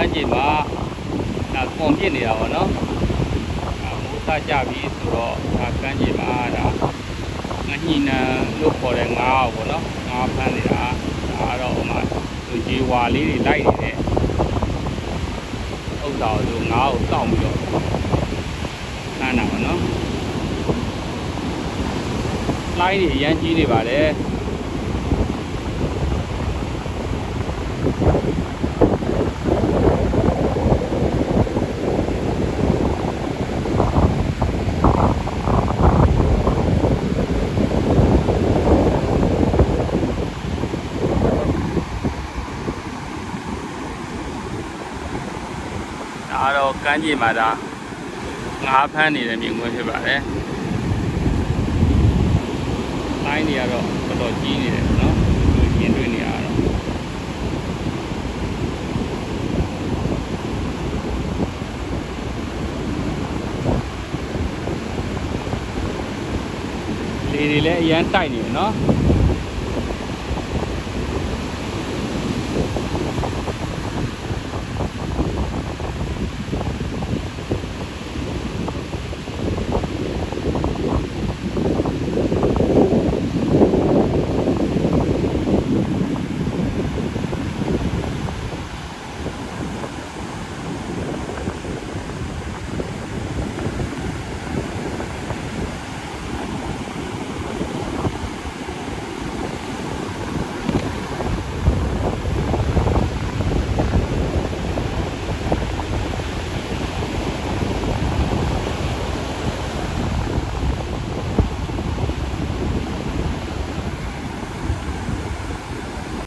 မ်းခြေမှာဒါကွန်ပြစ်နေတာပေါ့နော်ဒါမိုးသားကြပြီဆိုတော့ဒါကမ်းခြေမှာဒါငညိနံလို့ခေါ်တဲ့ငါးပေါ့နော်ငါးဖမ်းနေတာဒါကတော့ဟိုမှာသူဂျီဝါလေးတွေလိုက်နေတဲ့ဥစ္စာကိုသူငါးကိုစောင့်ပြီးတော့ဖမ်းတာပေါ့နော်လိုင်းတွေအရမ်းကြီးနေပါတယ် ဒါကတော့ကမ်းခြေမှာဒါငါးဖမ်းနေတဲ့မြင်ကွင်းဖြစ်ပါတယ်။လိုင်းတွေကတော့တော်တော်ကြီးနေတယ်နော်။ဒီရင်တွေ့နေရတော့လေတွေလည်းအရန်တိုက်နေတယ်နော်။